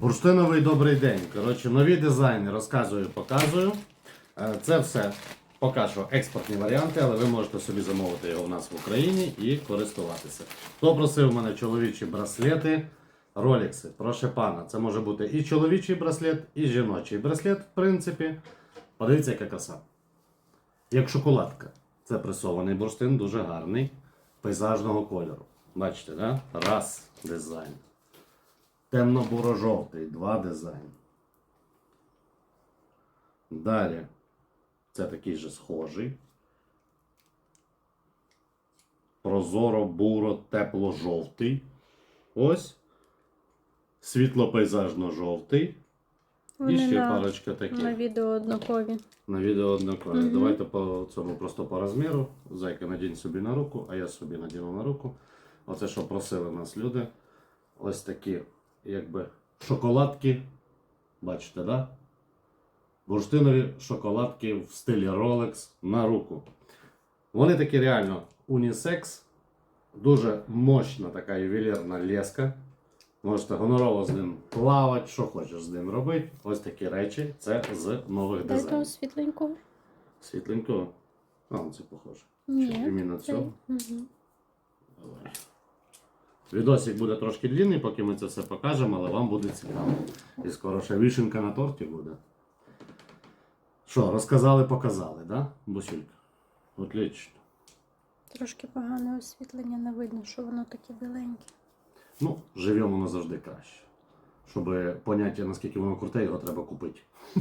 Бурштиновий добрий день. Коротше, нові дизайни розказую, показую. Е, Це все поки що експортні варіанти, але ви можете собі замовити його в нас в Україні і користуватися. Хто просив у мене чоловічі браслети, ролікси, прошу пана. Це може бути і чоловічий браслет, і жіночий браслет, в принципі. Подивіться, яка краса. Як шоколадка. Це пресований бурштин, дуже гарний, пейзажного кольору. Бачите, да? Раз дизайн. Темно-буро-жовтий, два дизайн. Далі. Це такий же схожий. Прозоро-буро, тепло-жовтий. Ось. Світло-пейзажно-жовтий. І ще на, парочка таких. на відео однакові. На відео однакові. Мгм. Давайте по цьому просто по розміру. Зайка надінь собі на руку, а я собі надіну на руку. Оце, що просили нас люди. Ось такі, якби, шоколадки. Бачите, да? Бурштинові шоколадки в стилі Rolex на руку. Вони такі реально унісекс. Дуже мощна така ювелірна леска. Можете гонорово з ним плавати, що хочеш з ним робити. Ось такі речі. Це з нових дизайнів. світленького. Світленько. А, це похоже. Ні. іменно Це... Угу. Давай. Відосик буде трошки длинний, поки ми це все покажемо, але вам буде цікаво. І скоро ще вишенка на торті буде. Що, розказали, показали, да, Бусюлька? Отлично. Трошки погане освітлення, не видно, що воно таке біленьке. Ну, живемо воно завжди краще. Щоб поняття, наскільки воно круте, його треба купити.